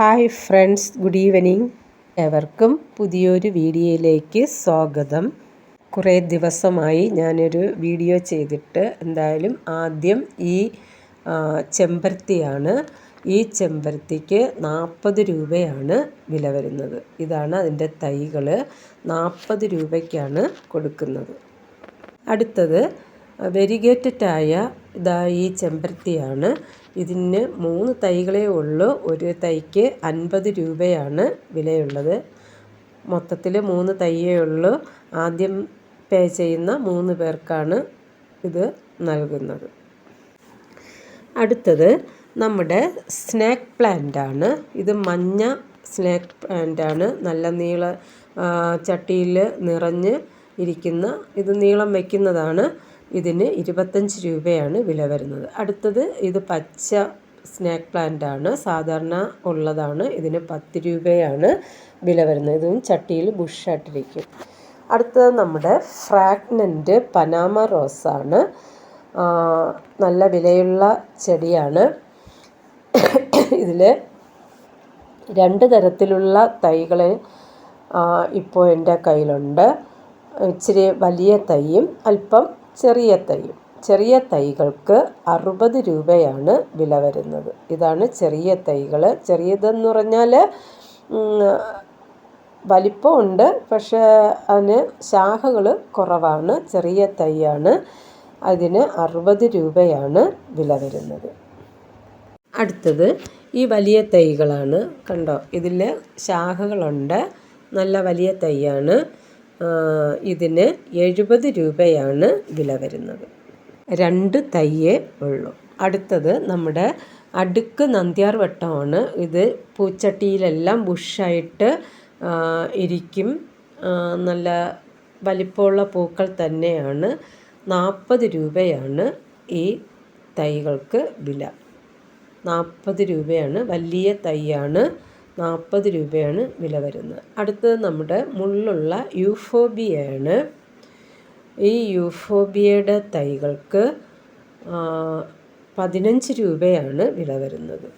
Hi friends good evening. എവർക്കും പുതിയൊരു വീഡിയോയിലേക്ക് സ്വാഗതം. കുറേ ദിവസമായി ഞാനൊരു വീഡിയോ ചെയ്തിട്ട് എന്തായാലും ആദ്യം ഈ ചെമ്പരത്തിയാണ്. ഈ ചെമ്പരത്തിക്ക് നാൽപ്പത് രൂപയാണ് വില വരുന്നത്. ഇതാണ് അതിന്റെ തൈകൾ നാൽപ്പത് രൂപയ്ക്കാണ് കൊടുക്കുന്നത്. അടുത്തത് വെരിഗേറ്റഡായ ഇതാ ഈ ചെമ്പരത്തിയാണ്. ഇതിന് മൂന്ന് തൈകളേ ഉള്ളൂ. ഒരു തൈക്ക് അൻപത് രൂപയാണ് വിലയുള്ളത്. മൊത്തത്തിൽ മൂന്ന് തൈയേ ഉള്ളൂ. ആദ്യം പേ ചെയ്യുന്ന മൂന്ന് പേർക്കാണ് ഇത് നൽകുന്നത്. അടുത്തത് നമ്മുടെ സ്നാക്ക് പ്ലാന്റ് ആണ് ഇത് മഞ്ഞ സ്നാക്ക് പ്ലാന്റ് ആണ് നല്ല നീള ചട്ടിയിൽ നിറഞ്ഞ് ഇരിക്കുന്ന ഇത് നീളം വയ്ക്കുന്നതാണ്. ഇതിന് ഇരുപത്തഞ്ച് രൂപയാണ് വില വരുന്നത്. അടുത്തത് ഇത് പച്ച സ്നാക്ക് പ്ലാന്റ് ആണ്. സാധാരണ ഉള്ളതാണ്. ഇതിന് പത്ത് രൂപയാണ് വില വരുന്നത്. ഇതും ചട്ടിയിൽ ബുഷായിട്ടിരിക്കും. അടുത്തത് നമ്മുടെ ഫ്രാഗ്നന്റ് പനാമ റോസാണ് നല്ല വിലയുള്ള ചെടിയാണ്. ഇതിൽ രണ്ട് തരത്തിലുള്ള തൈകൾ ഇപ്പോൾ എന്റെ കയ്യിലുണ്ട്. ഇച്ചിരി വലിയ തൈയും അല്പം ചെറിയ തൈ ചെറിയ തൈകൾക്ക് അറുപത് രൂപയാണ് വില വരുന്നത്. ഇതാണ് ചെറിയ തൈകൾ. ചെറിയതെന്ന് പറഞ്ഞാൽ വലിപ്പമുണ്ട് പക്ഷേ അതിന് ശാഖകൾ കുറവാണ്. ചെറിയ തൈയാണ്. അതിന് അറുപത് രൂപയാണ് വില വരുന്നത്. അടുത്തത് ഈ വലിയ തൈകളാണ്. കണ്ടോ? ഇതിൽ ശാഖകളുണ്ട്. നല്ല വലിയ തൈയാണ്. ഇതിന് എഴുപത് രൂപയാണ് വില വരുന്നത്. രണ്ട് തയ്യേ ഉള്ളൂ. അടുത്തത് നമ്മുടെ അടുക്ക് നന്ദ്യാർ വട്ടമാണ്. ഇത് പൂച്ചട്ടിയിലെല്ലാം ബുഷായിട്ട് ഇരിക്കും. നല്ല വലിപ്പമുള്ള പൂക്കൾ തന്നെയാണ്. നാൽപ്പത് രൂപയാണ് ഈ തൈകൾക്ക് വില. നാൽപ്പത് രൂപയാണ്. വലിയ തൈയാണ്. നാൽപ്പത് രൂപയാണ് വില വരുന്നത്. അടുത്തത് നമ്മുടെ മുള്ളുള്ള യൂഫോബിയയാണ്. ഈ യൂഫോബിയയുടെ തൈകൾക്ക് പതിനഞ്ച് രൂപയാണ് വില വരുന്നത്.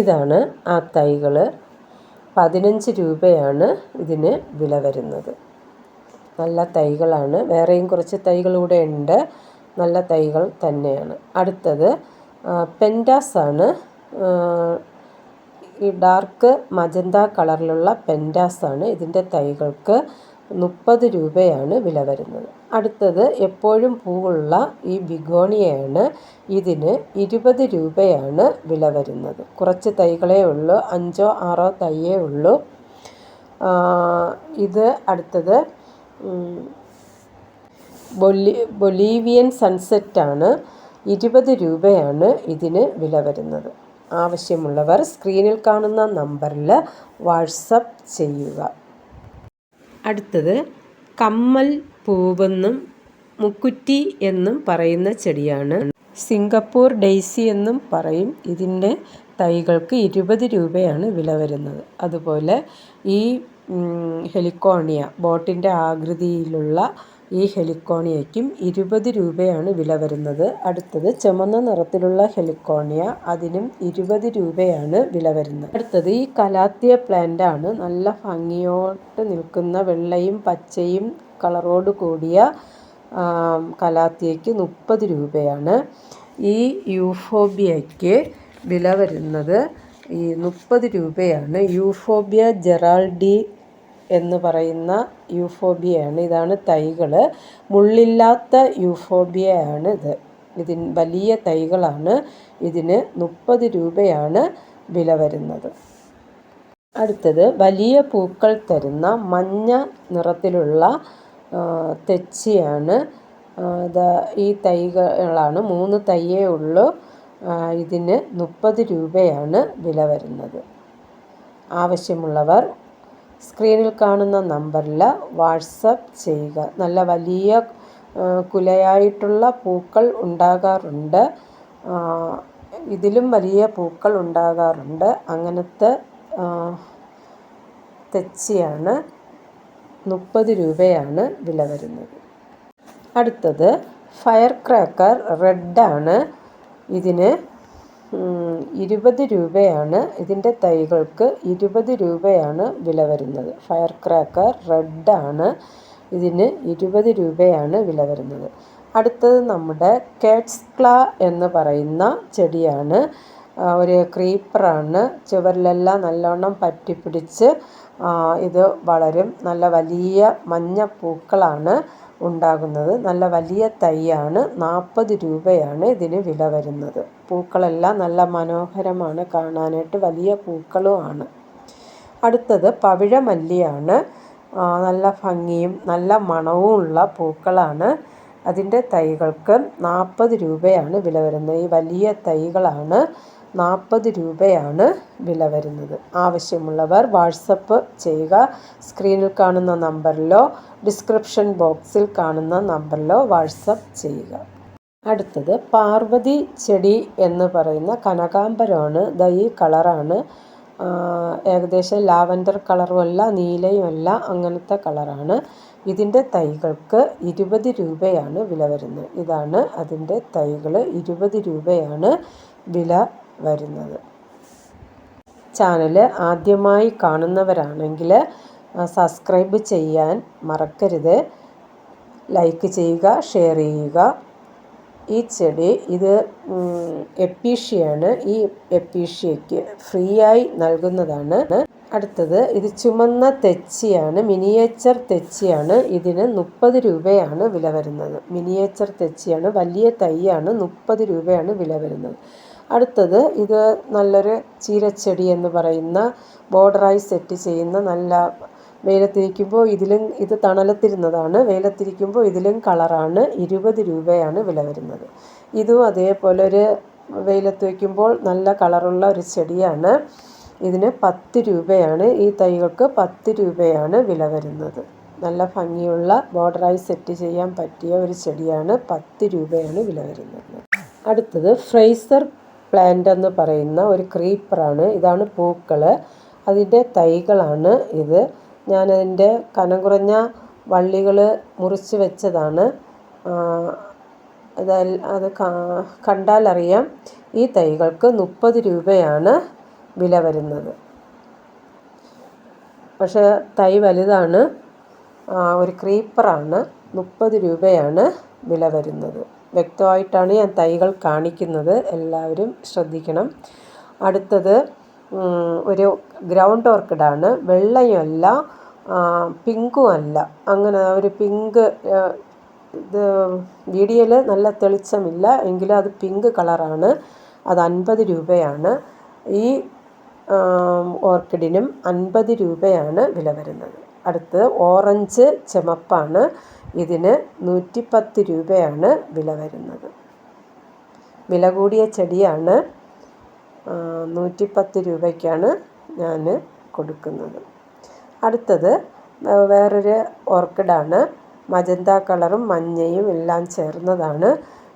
ഇതാണ് ആ തൈകൾ പതിനഞ്ച് രൂപയാണ് ഇതിന് വില വരുന്നത്. നല്ല തൈകളാണ്. വേറെയും കുറച്ച് തൈകളൂടെ ഉണ്ട്. നല്ല തൈകൾ തന്നെയാണ്. അടുത്തത് പെന്റാസാണ് ഈ ഡാർക്ക് മജന്ത കളറിലുള്ള പെൻഡാസാണ് ഇതിന്റെ തൈകൾക്ക് മുപ്പത് രൂപയാണ് വില വരുന്നത്. അടുത്തത് എപ്പോഴും പൂവുള്ള ഈ ബിഗോണിയയാണ് ഇതിന് ഇരുപത് രൂപയാണ് വില വരുന്നത്. കുറച്ച് തൈകളേ ഉള്ളൂ അഞ്ചോ ആറോ തൈയേ ഉള്ളൂ. ഇത് അടുത്തത് ബൊലി ബൊലീവിയൻ സൺസെറ്റാണ് ഇരുപത് രൂപയാണ് ഇതിന് വില വരുന്നത്. ആവശ്യമുള്ളവർ സ്ക്രീനിൽ കാണുന്ന നമ്പറിൽ വാട്സപ്പ് ചെയ്യുക. അടുത്തത് കമ്മൽ പൂവെന്നും മുക്കുറ്റി എന്നും പറയുന്ന ചെടിയാണ്. സിംഗപ്പൂർ ഡെയ്സി എന്നും പറയും. ഇതിന്റെ തൈകൾക്ക് ഇരുപത് രൂപയാണ് വില വരുന്നത്. അതുപോലെ ഈ ഹെലിക്കോണിയ ബോട്ടിന്റെ ആകൃതിയിലുള്ള ഈ ഹെലിക്കോണിയയ്ക്കും ഇരുപത് രൂപയാണ് വില വരുന്നത്. അടുത്തത് ചുമന്ന നിറത്തിലുള്ള ഹെലിക്കോണിയ അതിനും ഇരുപത് രൂപയാണ് വില വരുന്നത്. അടുത്തത് ഈ കലാത്തിയ പ്ലാന്റ് ആണ് നല്ല ഭംഗിയോട്ട് നിൽക്കുന്ന വെള്ളയും പച്ചയും കളറോട് കൂടിയ കലാത്തിയയ്ക്ക് മുപ്പത് രൂപയാണ്. ഈ യൂഫോബിയയ്ക്ക് വില വരുന്നത് ഈ മുപ്പത് രൂപയാണ്. യൂഫോബിയ ജെറാൾഡി എന്ന് പറയുന്ന യൂഫോബിയയാണ്. ഇതാണ് തൈകൾ മുള്ളില്ലാത്ത യൂഫോബിയയാണ് ഇത്. ഇതിൻ വലിയ തൈകളാണ്. ഇതിന് മുപ്പത് രൂപയാണ് വില വരുന്നത്. അടുത്തത് വലിയ പൂക്കൾ തരുന്ന മഞ്ഞ നിറത്തിലുള്ള തെച്ചിയാണ്. ഈ തൈകളാണ്. മൂന്ന് തൈയേ ഉള്ളൂ. ഇതിന് മുപ്പത് രൂപയാണ് വില വരുന്നത്. ആവശ്യമുള്ളവർ സ്ക്രീനിൽ കാണുന്ന നമ്പറിൽ വാട്സപ്പ് ചെയ്യുക. നല്ല വലിയ കുലയായിട്ടുള്ള പൂക്കൾ ഉണ്ടാകാറുണ്ട്. ഇതിലും വലിയ പൂക്കൾ ഉണ്ടാകാറുണ്ട്. അങ്ങനത്തെ തെച്ചിയാണ്. മുപ്പത് രൂപയാണ് വില വരുന്നത്. അടുത്തത് ഫയർ ക്രാക്കർ റെഡാണ്. ഇതിന് ഇരുപത് രൂപയാണ് ഇതിന്റെ തൈകൾക്ക് ഇരുപത് രൂപയാണ് വില വരുന്നത്. ഫയർ ക്രാക്കർ റെഡാണ് ഇതിന് ഇരുപത് രൂപയാണ് വില വരുന്നത്. അടുത്തത് നമ്മുടെ കാറ്റ്സ് ക്ലാ എന്ന് പറയുന്ന ചെടിയാണ്. ഒരു ക്രീപ്പറാണ് ചുവരിലെല്ലാം നല്ലോണം പറ്റിപ്പിടിച്ച് ഇത് വളരും. നല്ല വലിയ മഞ്ഞ പൂക്കളാണ്. ഉണ്ടാകുന്നത്. നല്ല വലിയ തൈയാണ്. നാൽപ്പത് രൂപയാണ് ഇതിന് വില വരുന്നത്. പൂക്കളെല്ലാം നല്ല മനോഹരമാണ്. കാണാനായിട്ട് വലിയ പൂക്കളുമാണ് അടുത്തത് പവിഴമല്ലിയാണ്. നല്ല ഭംഗിയും നല്ല മണവും ഉള്ള പൂക്കളാണ് അതിന്റെ തൈകൾക്ക്. നാൽപ്പത് രൂപയാണ് വില വരുന്നത്. ഈ വലിയ തൈകളാണ്. നാൽപ്പത് രൂപയാണ് വില വരുന്നത്. ആവശ്യമുള്ളവർ വാട്സപ്പ് ചെയ്യുക. സ്ക്രീനിൽ കാണുന്ന നമ്പറിലോ ഡിസ്ക്രിപ്ഷൻ ബോക്സിൽ കാണുന്ന നമ്പറിലോ വാട്സപ്പ് ചെയ്യുക. അടുത്തത് പാർവതി ചെടി എന്ന് പറയുന്ന കനകാംബരമാണ്. ദ കളറാണ്. ഏകദേശം ലാവൻഡർ കളറുമല്ല നീലയുമല്ല അങ്ങനത്തെ കളറാണ്. ഇതിന്റെ തൈകൾക്ക് ഇരുപത് രൂപയാണ് വില വരുന്നത്. ഇതാണ് അതിന്റെ തൈകൾ. ഇരുപത് രൂപയാണ് വില വരുന്നത്. ചാനൽ ആദ്യമായി കാണുന്നവരാണെങ്കിൽ സബ്സ്ക്രൈബ് ചെയ്യാൻ മറക്കരുത്. ലൈക്ക് ചെയ്യുക ഷെയർ ചെയ്യുക. ഈ ചെടി ഇത് എപ്പീഷ്യയാണ് ഈ എപ്പീഷ്യയ്ക്ക് ഫ്രീ ആയി നൽകുന്നതാണ്. അടുത്തത് ഇത് ചുമന്ന തെച്ചിയാണ്. മിനിയേച്ചർ തെച്ചിയാണ്. ഇതിന് മുപ്പത് രൂപയാണ് വില വരുന്നത്. മിനിയേച്ചർ തെച്ചിയാണ്. വലിയ തൈയാണ്. മുപ്പത് രൂപയാണ് വില വരുന്നത്. അടുത്തത് ഇത് നല്ലൊരു ചീരച്ചെടി എന്ന് പറയുന്ന ബോർഡറായി സെറ്റ് ചെയ്യുന്ന നല്ല വെയിലത്തിരിക്കുമ്പോൾ ഇതിലും ഇത് തണലത്തിരുന്നതാണ്. വെയിലത്തിരിക്കുമ്പോൾ ഇതിലും കളറാണ്. ഇരുപത് രൂപയാണ് വില വരുന്നത്. ഇതും അതേപോലെ ഒരു വെയിലത്ത് വയ്ക്കുമ്പോൾ നല്ല കളറുള്ള ഒരു ചെടിയാണ്. ഇതിന് പത്ത് രൂപയാണ്. ഈ തൈകൾക്ക് പത്ത് രൂപയാണ് വില വരുന്നത്. നല്ല ഭംഗിയുള്ള ബോർഡറായി സെറ്റ് ചെയ്യാൻ പറ്റിയ ഒരു ചെടിയാണ് പത്ത് രൂപയാണ് വില വരുന്നത്. അടുത്തത് ഫ്രൈസർ പ്ലാന്റ് എന്ന് പറയുന്ന ഒരു ക്രീപ്പറാണ്. ഇതാണ് പൂക്കൾ അതിന്റെ തൈകളാണ് ഇത്. ഞാനതിന്റെ കനം കുറഞ്ഞ വള്ളികൾ മുറിച്ച് വെച്ചതാണ്. അത് അത് കണ്ടാലറിയാം ഈ തൈകൾക്ക് മുപ്പത് രൂപയാണ് വില വരുന്നത്. പക്ഷേ തൈ വലുതാണ്. ഒരു ക്രീപ്പറാണ്. മുപ്പത് രൂപയാണ് വില വരുന്നത്. വ്യക്തമായിട്ടാണ് ഞാൻ തൈകൾ കാണിക്കുന്നത്. എല്ലാവരും ശ്രദ്ധിക്കണം. അടുത്തത് ഒരു ഗ്രൗണ്ട് ഓർക്കിഡാണ്. വെള്ളയുമല്ല പിങ്കും അല്ല അങ്ങനെ ഒരു പിങ്ക് ഇത് വീഡിയോയിൽ നല്ല തെളിച്ചമില്ല. എങ്കിലും അത് പിങ്ക് കളറാണ്. അത് അൻപത് രൂപയാണ്. ഈ ഓർക്കിഡിനും അൻപത് രൂപയാണ് വില വരുന്നത്. അടുത്ത് ഓറഞ്ച് ചുമപ്പാണ്. ഇതിന് നൂറ്റിപ്പത്ത് രൂപയാണ് വില വരുന്നത്. വില കൂടിയ ചെടിയാണ് നൂറ്റിപ്പത്ത് രൂപയ്ക്കാണ് ഞാൻ കൊടുക്കുന്നത്. അടുത്തത് വേറൊരു ഓർക്കിഡാണ്. മജന്ത കളറും മഞ്ഞയും എല്ലാം ചേർന്നതാണ്.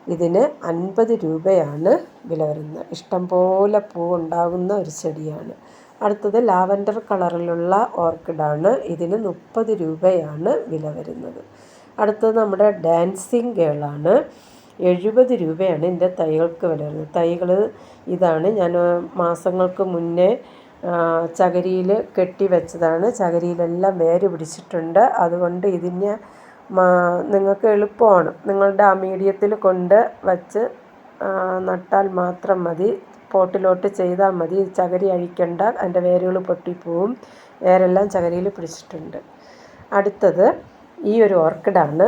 ഇതിന് അൻപത് രൂപയാണ് വില വരുന്നത്. ഇഷ്ടംപോലെ പൂവുണ്ടാകുന്ന ഒരു ചെടിയാണ്. അടുത്തത് ലാവൻഡർ കളറിലുള്ള ഓർക്കിഡാണ്. ഇതിന് മുപ്പത് രൂപയാണ് വില വരുന്നത്. അടുത്തത് നമ്മുടെ ഡാൻസിങ് ഗേളാണ് എഴുപത് രൂപയാണ് എന്റെ തൈകൾക്ക് വില വരുന്നത്. തൈകൾ ഇതാണ്. ഞാൻ മാസങ്ങൾക്ക് മുന്നേ ചകരിയിൽ കെട്ടി വെച്ചതാണ്. ചകരിയിലെല്ലാം വേര് പിടിച്ചിട്ടുണ്ട്. അതുകൊണ്ട് ഇതിന് നിങ്ങൾക്ക് എളുപ്പമാണ്. നിങ്ങളുടെ ആ മീഡിയത്തിൽ കൊണ്ട് വച്ച് നട്ടാൽ മാത്രം മതി. പോട്ടിലോട്ട് ചെയ്താൽ മതി. ചകരി അഴിക്കണ്ട. അതിന്റെ വേരുകൾ പൊട്ടിപ്പോവും. വേരെല്ലാം ചകരിയിൽ പിടിച്ചിട്ടുണ്ട്. അടുത്തത് ഈ ഒരു ഓർക്കിഡാണ്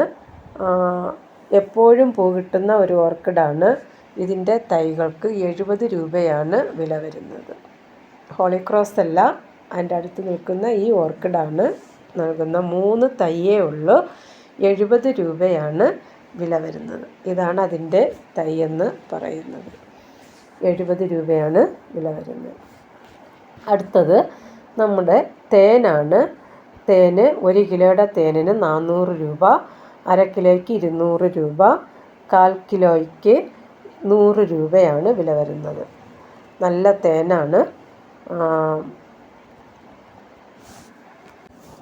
എപ്പോഴും പൂ കിട്ടുന്ന ഒരു ഓർക്കിഡാണ്. ഇതിന്റെ തൈകൾക്ക് എഴുപത് രൂപയാണ് വില വരുന്നത്. ഹോളിക്രോസ് അല്ല അതിന്റെ അടുത്ത് നിൽക്കുന്ന ഈ ഓർക്കിഡാണ് നൽകുന്ന മൂന്ന് തൈയേ ഉള്ളൂ. എഴുപത് രൂപയാണ് വില വരുന്നത്. ഇതാണ് അതിന്റെ തൈ എന്ന് പറയുന്നത്. എഴുപത് രൂപയാണ് വില വരുന്നത്. അടുത്തത് നമ്മുടെ തേനാണ്. തേന് ഒരു കിലോയുടെ തേനിന് നാനൂറ് രൂപ അര കിലോയ്ക്ക് ഇരുന്നൂറ് രൂപ കാൽ കിലോയ്ക്ക് നൂറ് രൂപയാണ് വില വരുന്നത്. നല്ല തേനാണ്.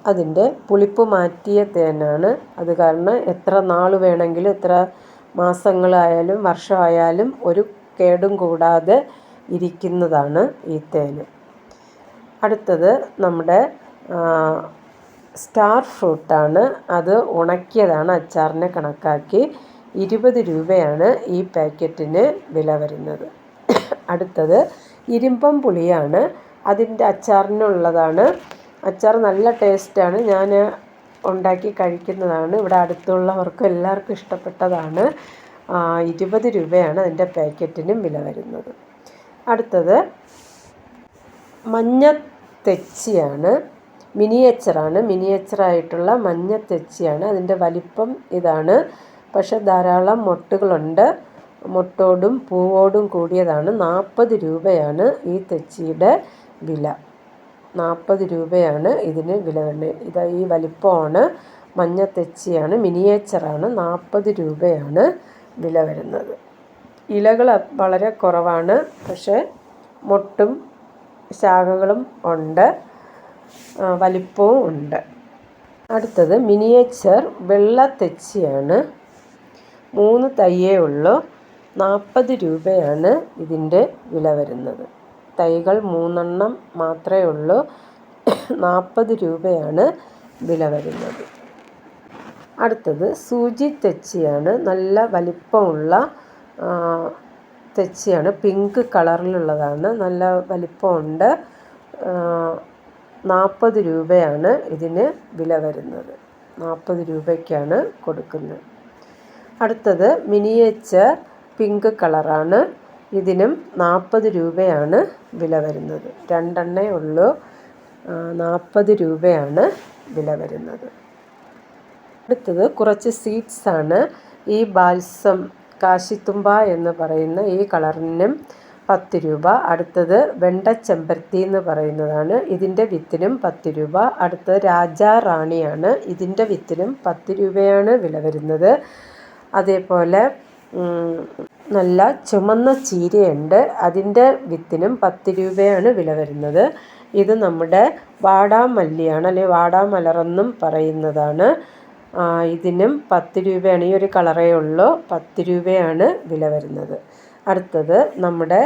അതിന്റെ പുളിപ്പ് മാറ്റിയ തേനാണ്. അത് കാരണം എത്ര നാൾ വേണമെങ്കിലും എത്ര മാസങ്ങളായാലും വർഷമായാലും ഒരു കേടും കൂടാതെ ഇരിക്കുന്നതാണ് ഈ തേൻ അടുത്തത് നമ്മുടെ സ്റ്റാർ ഫ്രൂട്ടാണ്. അത് ഉണക്കിയതാണ് അച്ചാറിനെ കണക്കാക്കി. ഇരുപത് രൂപയാണ് ഈ പാക്കറ്റിന് വില വരുന്നത്. അടുത്തത് ഇരുമ്പം പുളിയാണ്. അതിന്റെ അച്ചാറിനുള്ളതാണ്. അച്ചാർ നല്ല ടേസ്റ്റാണ്. ഞാൻ ഉണ്ടാക്കി കഴിക്കുന്നതാണ്. ഇവിടെ അടുത്തുള്ളവർക്കും എല്ലാവർക്കും ഇഷ്ടപ്പെട്ടതാണ്. ഇരുപത് രൂപയാണ് അതിന്റെ പാക്കറ്റിനും വില വരുന്നത്. അടുത്തത് മഞ്ഞ തെച്ചിയാണ്. മിനിയേച്ചറാണ്. മിനിയേച്ചറായിട്ടുള്ള മഞ്ഞ തെച്ചിയാണ്. അതിന്റെ വലിപ്പം ഇതാണ്. പക്ഷെ ധാരാളം മൊട്ടുകളുണ്ട്. മൊട്ടോടും പൂവോടും കൂടിയതാണ്. നാൽപ്പത് രൂപയാണ് ഈ തെച്ചിയുടെ വില. നാൽപ്പത് രൂപയാണ് ഇതിന് വില ഇത് ഈ വലിപ്പമാണ്. മഞ്ഞ തെച്ചിയാണ്. മിനിയേച്ചറാണ്. നാൽപ്പത് രൂപയാണ് വില വരുന്നത്. ഇലകൾ വളരെ കുറവാണ്. പക്ഷേ മൊട്ടും ശാഖകളും ഉണ്ട്. വലിപ്പവും ഉണ്ട്. അടുത്തത് മിനിയേച്ചർ വെള്ള തെച്ചിയാണ്. മൂന്ന് തയ്യേ ഉള്ളൂ. നാൽപ്പത് രൂപയാണ് ഇതിന്റെ വില വരുന്നത്. തൈകൾ മൂന്നെണ്ണം മാത്രമേ ഉള്ളൂ. നാൽപ്പത് രൂപയാണ് വില വരുന്നത്. അടുത്തത് സൂചി തെച്ചിയാണ്. നല്ല വലിപ്പമുള്ള തെച്ചിയാണ്. പിങ്ക് കളറിലുള്ളതാണ്. നല്ല വലിപ്പമുണ്ട്. നാൽപ്പത് രൂപയാണ് ഇതിന് വില വരുന്നത്. നാൽപ്പത് രൂപയ്ക്കാണ് കൊടുക്കുന്നത്. അടുത്തത് മിനിയേച്ചർ പിങ്ക് കളറാണ്. ഇതിനും നാൽപ്പത് രൂപയാണ് വില വരുന്നത്. രണ്ടെണ്ണേ ഉള്ളൂ. നാൽപ്പത് രൂപയാണ് വില വരുന്നത്. അടുത്തത് കുറച്ച് സീഡ്സാണ് ഈ ബാൽസം കാശിത്തുമ്പ എന്ന് പറയുന്ന ഈ കളറിനും പത്ത് രൂപ. അടുത്തത് വെണ്ട ചെമ്പരത്തി എന്ന് പറയുന്നതാണ്. ഇതിന്റെ വിത്തിനും പത്ത് രൂപ. അടുത്തത് രാജാ റാണിയാണ്. ഇതിന്റെ വിത്തിനും പത്ത് രൂപയാണ് വില വരുന്നത്. അതേപോലെ നല്ല ചുമന്ന ചീരയുണ്ട്. അതിന്റെ വിത്തിനും പത്ത് രൂപയാണ് വില വരുന്നത്. ഇത് നമ്മുടെ വാടാമല്ലിയാണ് അല്ലെങ്കിൽ വാടാമലറെന്നും പറയുന്നതാണ്. ഇതിനും പത്ത് രൂപയാണ്. ഈ ഒരു കളറേ ഉള്ളൂ. പത്ത് രൂപയാണ് വില വരുന്നത്. അടുത്തത് നമ്മുടെ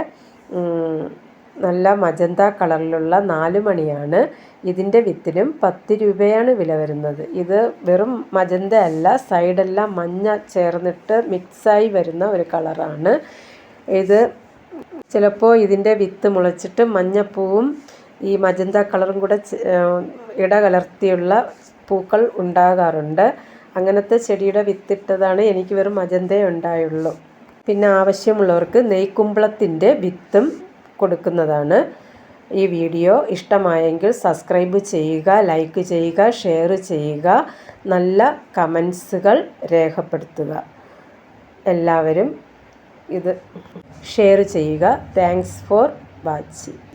നല്ല മജന്ത കളറിലുള്ള നാല് മണിയാണ്. ഇതിന്റെ വിത്തിനും പത്ത് രൂപയാണ് വില വരുന്നത്. ഇത് വെറും മജന്ത അല്ല സൈഡെല്ലാം മഞ്ഞ ചേർന്നിട്ട് മിക്സായി വരുന്ന ഒരു കളറാണ്. ഇത് ചിലപ്പോൾ ഇതിന്റെ വിത്ത് മുളച്ചിട്ട് മഞ്ഞപ്പൂവും ഈ മജന്ത കളറും കൂടെ ഇടകലർത്തിയുള്ള പൂക്കൾ ഉണ്ടാകാറുണ്ട്. അങ്ങനത്തെ ചെടിയുടെ വിത്തിട്ടതാണ് എനിക്ക് വെറും മജന്തേ ഉണ്ടായുള്ളൂ. പിന്നെ ആവശ്യമുള്ളവർക്ക് നെയ്ക്കുമ്പളത്തിന്റെ വിത്തും കൊടുക്കുന്നതാണ്. ഈ വീഡിയോ ഇഷ്ടമായെങ്കിൽ സബ്സ്ക്രൈബ് ചെയ്യുക ലൈക്ക് ചെയ്യുക ഷെയർ ചെയ്യുക നല്ല കമൻസുകൾ രേഖപ്പെടുത്തുക. എല്ലാവരും ഇത് ഷെയർ ചെയ്യുക. Thanks for watching.